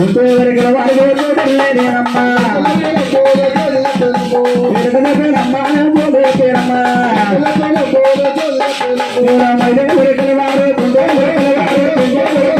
உத்தேவர்கள் வாழ்வோடு பிள்ளை அம்மா ஒரு கல்வாறு கொண்டே ஒரு கல்வாறு கொண்டே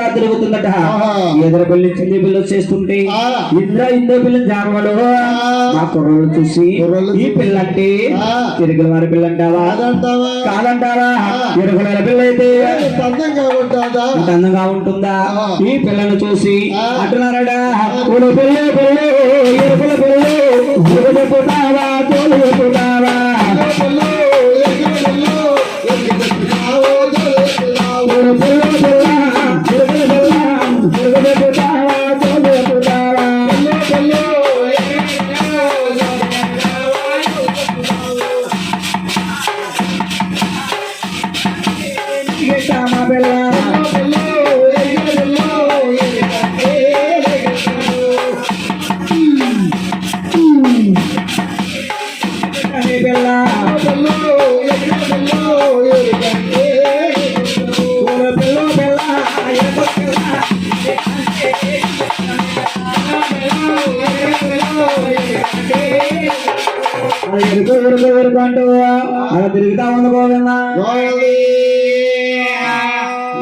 అంతా తిరుగుతుందట. ఎదురు పిల్ల చిన్న పిల్ల చేస్తుంటే ఇంద్ర ఇంద్ర పిల్ల జాగవాడు ఆ. కుర్రలు చూసి ఈ పిల్లంటే తిరుగుల వారి పిల్ల అంటావా కాదంటావా? పిల్ల అయితే అందంగా ఉంటుందా? ఈ పిల్లను చూసి అంటున్నారడా పిల్ల పిల్ల ఇరుగుల పిల్ల తిరుగుతున్నావా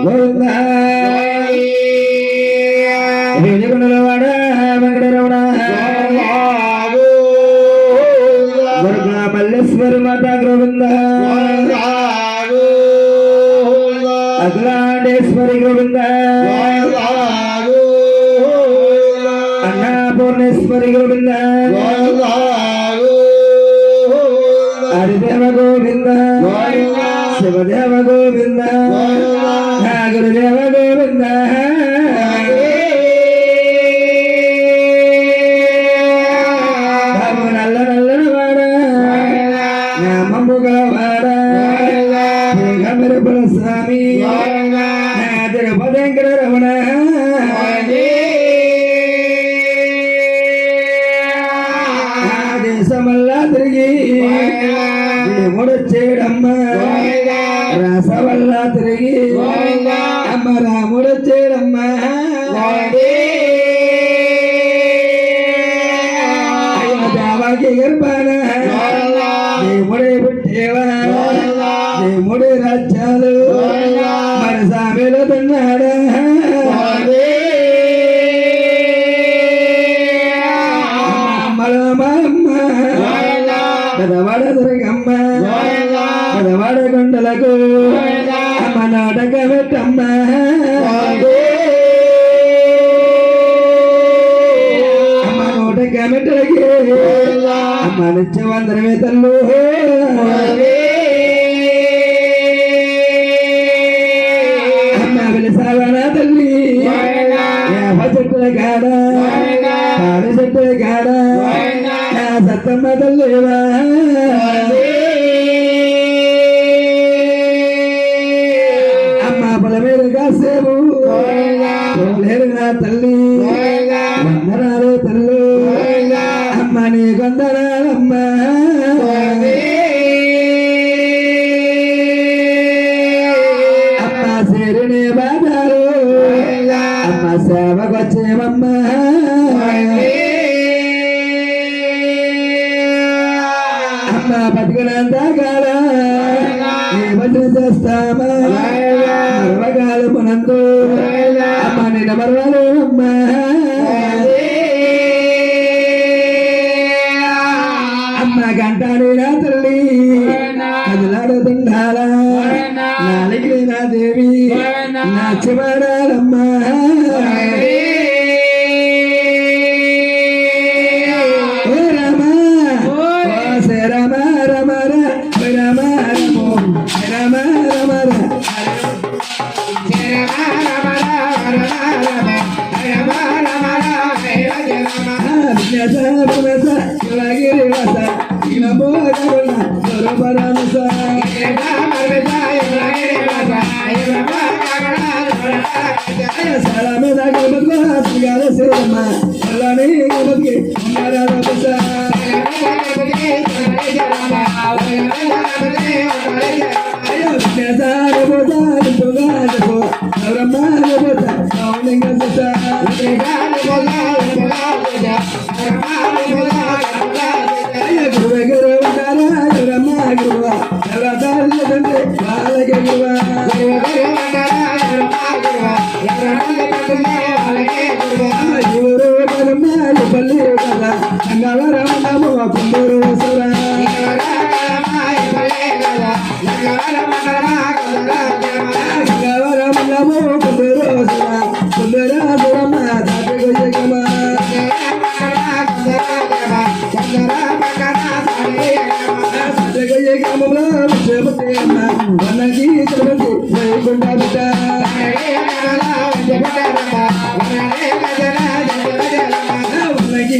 Mula சாமி திருபதங்கிற గోవిందా. పెదవాడ గోవిందా. అమ్మ నాటక పెట్టమ్మ. అమ్మ నూటక మెట్టలకి. అమ్మ నిత్యవందరమే తల్లు. కొందనాలమ్మ అమ్మ సేరుని అమ్మ బతికినంత కాల నీ భజన చేస్తామా మరవకాలమునందు అమ్మ నిన్న మరవలు அதுக்காக சரி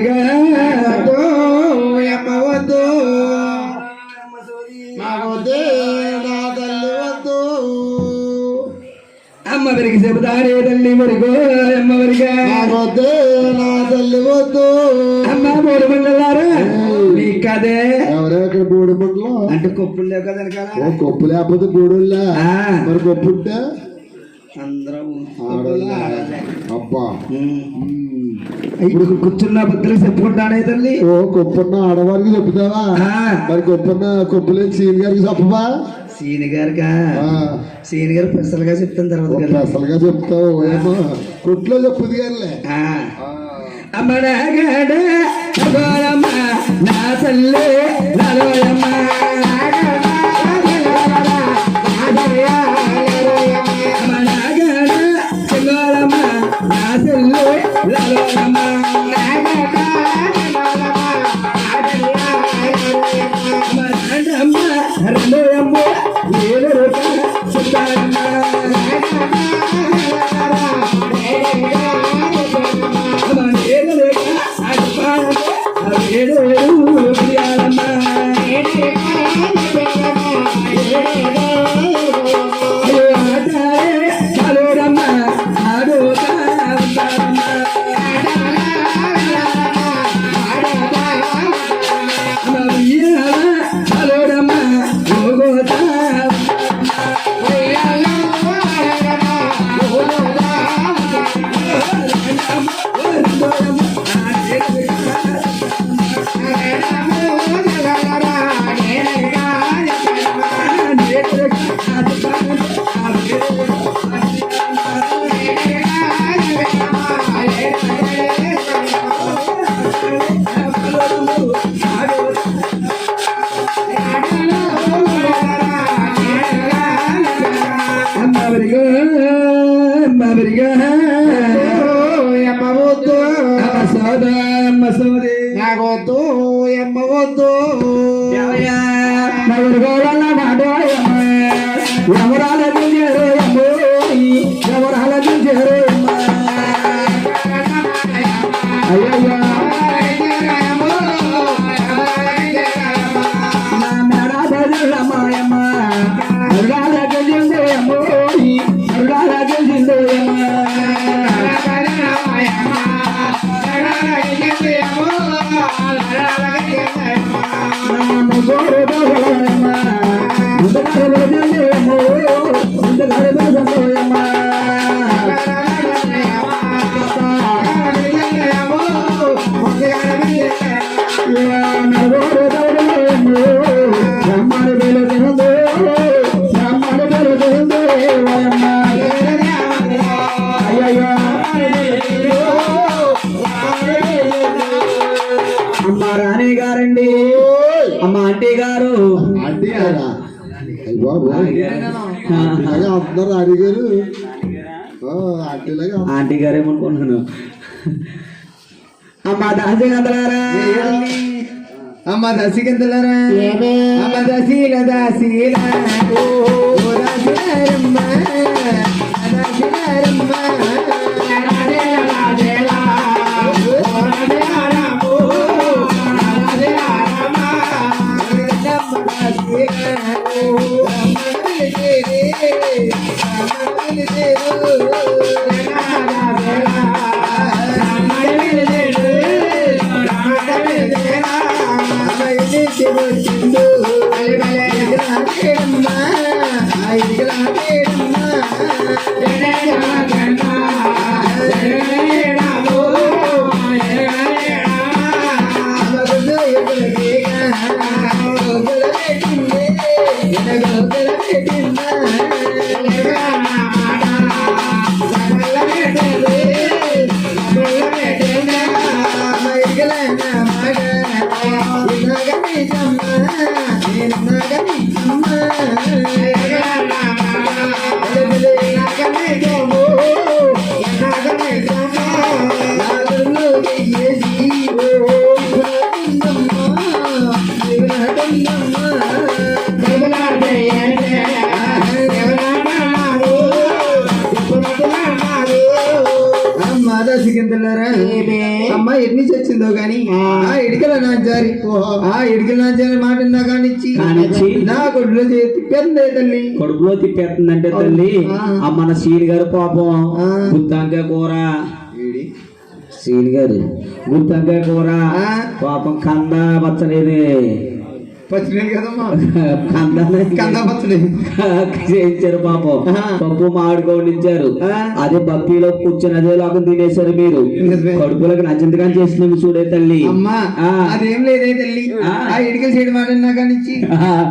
అమ్మరిగా అమ్మ వరికి చెబుతానే తల్లి మరిగో అమ్మ వరిగా అమ్మ మూడు మండలారా? నీ కదే. ఎవరెక్కడ బోడు మండలం. అంటే కొప్పులు లేవు కదా వెనకాల. ఓ కొప్పు లేకపోతే బోడుల్లా ఆ, మరి కొప్పు ఉంటే అందరం. అబ్బా. ఉమ్. ఇప్పుడు కూర్చున్న బుద్ధులు చెప్పుకుంటానే తల్లి. ఓ కొప్పున్న ఆడవారికి చెప్తావా ఆ, మరి కొప్పున్న కొప్పులేని సీన్ గారికి చెప్పవా? సీని గారిగా ఆ, సీని గారు పెసలుగా చెప్తాను తర్వాత కదా అసలుగా చెప్తావు ఏమో కొట్లో చెప్పుది గారిలే ఆ. అమ్మ నాగడ గోరమ్మ నా తల్లి నలోయమ్మ మరిగా ఎమ్మవద్దు మసోద మసోది నాకొద్దు ఎమ్మవద్దు నలుగురుగోడల నాడోయమ్మ ఎవరాల ఎవరాల దింజరు దాసగందలారా అమ్మ దశకంతలరా అమ్మ దశీల దాసీల ఓ దాసిరమ్మ దాసిరమ్మ అమ్మ నాంచారి ఆ ఇడికల నాంచారి మాట నా కానిచ్చి. నా కొడులో చేతి పెద్ద తల్లి కడుపులో తిప్పేస్తుందంటే తల్లి ఆ. మన సీని గారు పాపం. గుత్తంకాయ కూర? సీని గారు గుత్తంకాయ కూర. పాపం కంద పచ్చలేదు పచ్చిమిరపకాయలు కదమ్మా. కంద కంద పచ్చడి. చేయించారు పాపం. పప్పు మామిడికాయ వండించారు ఆ. అదే బప్పీలో కూర్చొని అదే లోకం తినేశారు మీరు. కడుపులకు నచ్చిందిగా చేసినాము చూడే తల్లి. అమ్మా. అదేం లేదే తల్లి. ఆ. ఇడికలు చేయడం మాట నా కానిచ్చి.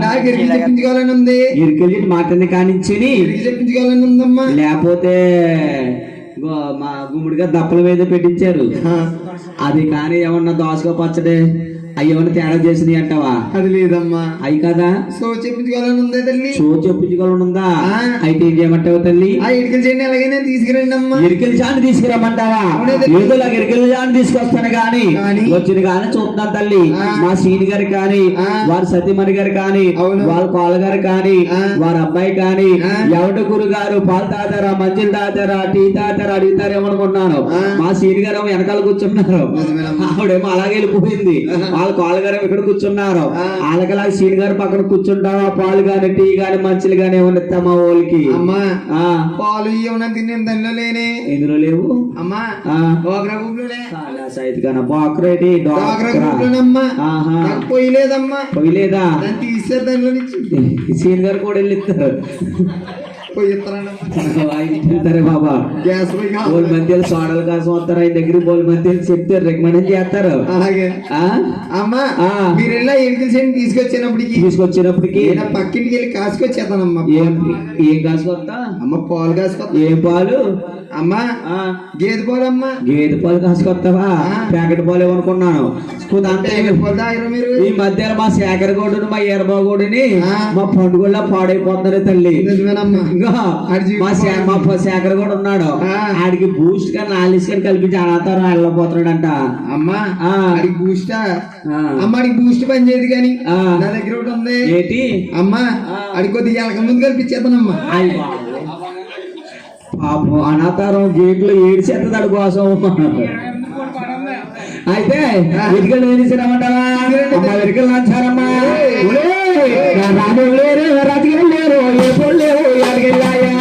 నాకు ఇడికి చెప్పించుకోవాలని ఉంది. ఇరికెళ్ళి మాటని కానిచ్చిని ఇడికి చెప్పించుకోవాలని ఉందమ్మా. లేకపోతే మా గుమ్మడిగా దప్పల మీద పెట్టించారు. అది కానీ ఏమన్నా దోసగా పచ్చడి అవి తేడా చేసినాయి అంటావా అది లేదమ్మా అవి కదా సో చెప్పించుకోవాలని ఉందే తల్లి షో చెప్పించుకోవాలనుందా ఆ. అయితే ఏం చేయమంటావు తల్లి ఆ ఇడికలు చేయండి ఎలాగైనా తీసుకురండి అమ్మా ఇరికెల జాన్ తీసుకురమ్మంటావా. ఏదో నాకు ఇరికెల జాన్ తీసుకొస్తాను కానీ? వచ్చిన కానీ చూస్తున్నాను తల్లి. మా సీని గారు కానీ. వారి సతీమణి గారు కానీ. వాళ్ళ కోళ్ళ గారు కానీ. వారి అబ్బాయి కానీ ఆ. ఎవడ గురు గారు పాలు తాతారా మంచిలు తాతారా టీ తాతారా అడుగుతారేమో అనుకున్నాను ఆ. మా సీని గారు ఏమో వెనకాల కూర్చున్నారు. ఆవిడేమో అలాగే వెళ్ళిపోయింది వాళ్ళ కోళ్ళ గారు ఇక్కడ కూర్చున్నారు. ఆ. వాళ్ళకలా సీని గారు పక్కన కూర్చుంటావా? పాలు గాని టీ గాని మంచిలు గాని ఏమన్నా ఇస్తామా వాళ్ళకి అమ్మా ఆ. పాలు ఏమన్నా తినే దానిలో లేనే. ఇందులో లేవు? అమ్మా ఆ. ఒకరా గుడ్లులే సైతికన బాక్రేటి పోయలేదమ్మా పోయలేదా దాన్ని తీసారు దానిలో నుంచి. సీన్ గారు కూడా వెళ్ళిస్తారు. బాబా. గ్యాస్ పోయి మందిలు సోడల కోసం వస్తారు ఆయన దగ్గర బోల్ మందిలు చెప్తే రికమెండ్ చేస్తారు. అలాగే. అమ్మా. మీరు ఇలా ఎడికల్ చేయండి తీసుకొచ్చినప్పటికి. తీసుకొచ్చినప్పటికి. పక్కింటికి వెళ్ళి కాసుకొచ్చేస్తానమ్మా ఏం ఏం కాసుకొస్తా అమ్మ పాలు కాసుకొస్తా. ఏం పాలు? అమ్మా గేదె పాలు అమ్మా. గేదె పాలు కాసుకొస్తావా. ప్యాకెట్ పాలు అంటే తాగరు మీరు? ఈ మధ్యలో మా శేఖర్ గౌడుని మా ఈరబాబు గౌడిని ఆ. మా పండుగల్లో పాడైపోతున్నారు తల్లి. మా శేఖర్ కూడా ఉన్నాడు. ఆడికి బూస్ట్ కానీ నాలుగు కానీ కల్పించి అనాథారం వెళ్ళబోతున్నాడంట. అమ్మా బూస్ట్ ఆ. అమ్మ అడిగి బూస్ట్ పని చేయదు కానీ ఆ. నా దగ్గర ఒకటి ఉంది. ఏంటి? అమ్మా అడిగి కొద్దిగా ముందు కల్పించేద్దానమ్మా. పాపం అనాథారం గేట్లు ఏడిచేస్తుంది దాడి కోసం అయితే ఎదుగలు వేసినామంటావా అమ్మ వెనుకలు నాచారమ్మా. రాజకీయం లేరు ఏ పొలు లేరు ఎక్కడికెళ్ళాయా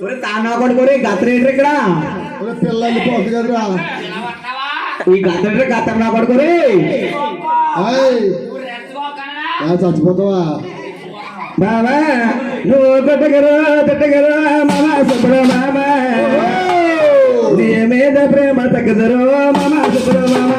ఒరే తానా కొడుకోరే గతరేంటి ఇక్కడ? పిల్లలు పోతుంది కదరా ఈ గతరేంటి గత నా ఏ చచ్చిపోతావా? బాబా నువ్వు పెట్టగరు పెట్టగరు మామ సుబ్బడు మామ నీ మీద ప్రేమ తగ్గదరు మామ సుబ్బడు మామ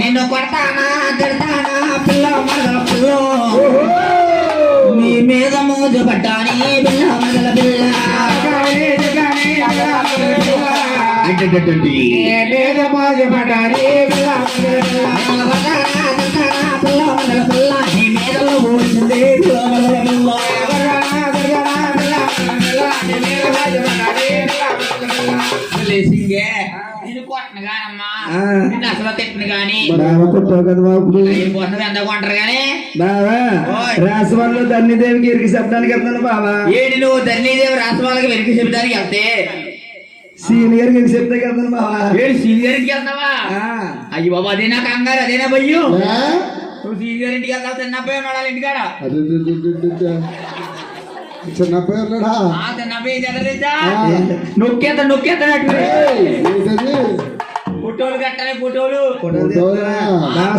నిన్ను కొడతానా తిడతానా పిల్ల మగల పిల్ల నీ మీద మోజు పడ్డాని పిల్ల మదల పిల్ల అంటే మీద మోజు పడ్డాని పిల్ల పిల్ల మగల పిల్ల నీ మీద పోసింది పిల్ల మగల పిల్ల నిన్ను కొట్టను కానమ్మా. నిన్ను అసలు తిట్టను కానీ. బాగా కొట్టావు కదా బాబు నేను కొట్టను ఎంత కొంటారు కానీ? బావా ఓయ్. రాసవల్లో ధన్యదేవికి ఇరికి శబ్దానికి వెళ్తాను బావా. ఏడు నువ్వు ధరణీదేవి రాష్ట్రాలకు వెనక్కి చెబుతానికి వెళ్తే? సీనియర్కి చెప్తే ఏడు సీనియర్ ఇంటికి వెళ్తావా? ఆ. అయ్యి బాబా అదేనా కంగారు అదేనా భయ్యు? నువ్వు సీనియర్ ఇంటికి వెళ్తావు? చిన్నప్పయ్య ఉన్నాడు ఇంటికాడ? అదే, అదే, అదే, అదే, అదే. చిన్న పిల్లడా ఆ చిన్నప్పయ్య చదవలేదా నొక్కేత నొక్కేతనట్టు ఫోటోలు కట్టాలి ఫోటోలు.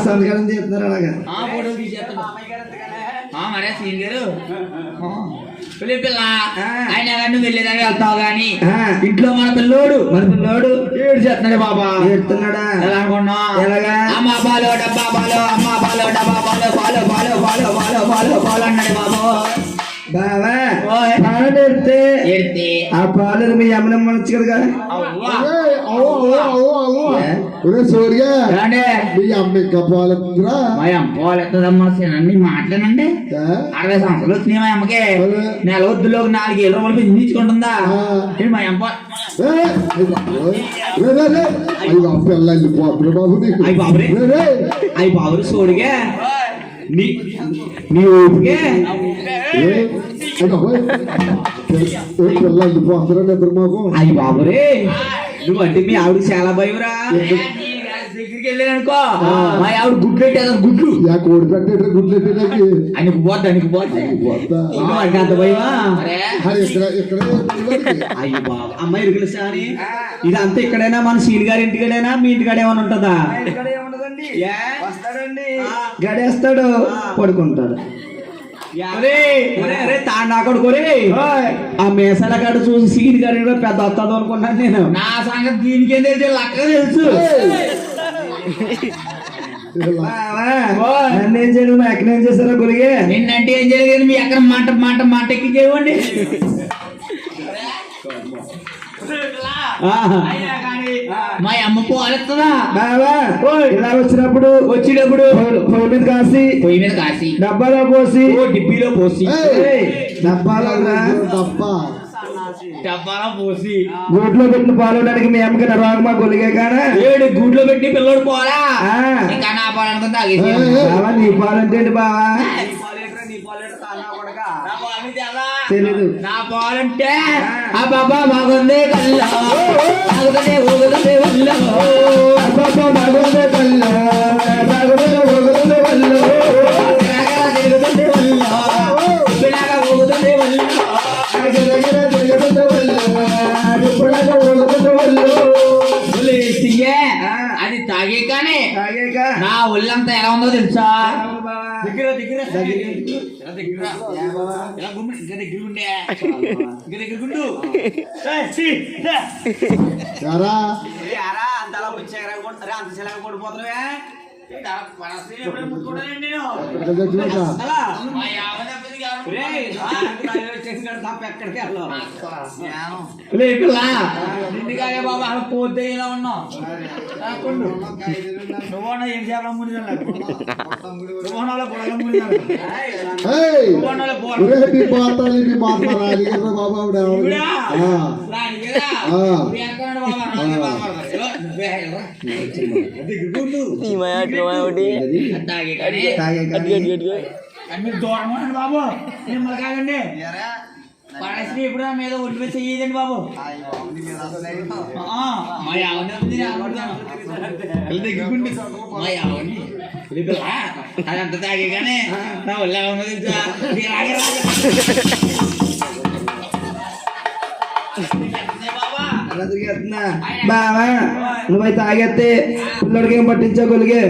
సంతకాలం చేస్తున్నారు అలాగా? ఆ ఫోటోలు తీసేస్తాడు ఆ మరే సీనియర్ పిల్ల ఆయన నువ్వు వెళ్తావు. ఇంట్లో మన పిల్లోడు మరి పిల్లోడు ఏడు చేస్తున్నాడు బాబా. ఏడుతున్నాడా ఎలా అనుకున్నావు? ఎలాగా? అమ్మ బాలో డబ్బా బాలో అమ్మ బాలో డబ్బా బాలో బాలో బాలో బాలో బాలో బాలో బాలో అన్నాడు బాబు. బావా. పాలు ఎడితే ఆ పాలు మీ అమ్మనమ్మ కదా. సూర్య? మీ అమ్మ ఇంకా పోలేదురా మా అమ్మ పోలేదమ్మా అన్ని మాట్లాడండి. అరవై సంవత్సరాలు వచ్చినాయి మా అమ్మకి. నెల వద్దులోకి నాలుగు ఏళ్ళ రూపాయలు పెంచి ఇచ్చుకుంటుందా? ఆ. ఏంటి మా అమ్మ? పిల్ల వెళ్ళిపోతున్నా బాబు. అయ్య. అవి బాబురు సోడిగా. నీ నీ ఊపికే ఏ, ఏ? బాబోయ్. ఏ? పిల్ల వెళ్ళిపోతున్నా నిద్ర మాకు. అయ్యి బాబురే నువ్వు అంటే మీ ఆవిడ చాలా భయమరా దగ్గరికి వెళ్ళానుకో మా ఆవిడ గుడ్లు పెట్టేది గుడ్లు. కోడి పెట్టేట గుడ్లు పెట్టేదానికి ఆయనకు పోద్ది ఆయనకు పోద్ది? అంత భయమా? అయ్యి బాబు అమ్మాయి ఇరుగులు సారి. ఇదంతా ఇక్కడైనా మన సీని గారి ఇంటికడైనా మీ ఇంటికాడ ఏమైనా ఉంటుందా? వస్తాడండి. గడేస్తాడు పడుకుంటాడు. ఆ మేసాల కాడ చూసి సీని గారి పెద్ద వస్తుంది అనుకున్నాను నేను. నా సంగతి దీనికి తెలియదు లక్క తెలుసు. నన్ను ఏం చేయడం మా ఎక్కడ ఏం చేశారో గురిగే నిన్నంటే ఏం జరిగేది? మీ ఎక్కడ మాట మాట మాట ఎక్కి చేయవండి ఆహా. మా అమ్మ పోలేస్తుందా బావా ఇలా వచ్చినప్పుడు వచ్చినప్పుడు పౌ- పౌలు కాసి పొయ్యి మీద కాసి. డబ్బాలో పోసి. ఓ డిబ్బీలో పోసి. డబ్బాలో రా. డబ్బా. డబ్బాలో పోసి గూట్లో పెట్టిన పాలవడానికి మీ అమ్మకి రోగమా గొలిగే కానా ఏడు గూట్లో పెట్టి పిల్లోడు పోలా పోరా. ఇంకా నా పాలనుకుని తాగేసి బావా? నీ పాలంటే ఏంటి బావా తెలీదు. నా పాలంటే ఆ. బాబా బాగుంది కల్లో. అబ్బబ్బా, బాగుందే కళ్ళు, అది తాగే కానీ తాగాక, నా ఒళ్ళంతా ఎలా ఉందో తెలుసా? దగ్గర దగ్గర. దగ్గర ఇలా గుమ్మి ఇంకా దగ్గర ఉండే ఇంకా దగ్గర గుండు. ఏయ్, సి, రా. ఎరా ఇక్కడ తెచ్చుకుంటా నిండుగానే బాబా అలా పోతే ఇలా ఉన్నావు రాకుండు నువ్వు ఏం చేయాలి ముందు నువ్వు పొలం ముందు ఏయ్ పోనాలే పో ఒరే నీ మాత్రాలు నీ మాత్రం రాలిగరా బాబా ఆవిడ ఎవరు? ఇవిడా? ఆ. రాని కదా ఆ. వెనకాల బాబా రాని బాబా ఇగో, నువ్వే వెళ్ళరా. తాగే కానీ తాగే కానీ. మీరు దూరం ఉండండి బాబు మిమ్మల్ని కాదండి పరమేశ్వరి ఎప్పుడు నా మీద ఒంటి మీద చెయ్యదండి బాబు ఆ, మా యావని ఉంది నేను అనుకుంటాను. వీళ్ళ దగ్గర గుండు. మా యావని ఇది పిల్ల, అదంతా తాగే కానీ నా ఒళ్ళు తిరిగేస్తున్నా. బావా నువ్వైతే తాగేస్తే పిల్లడికి ఏం పట్టించగలిగే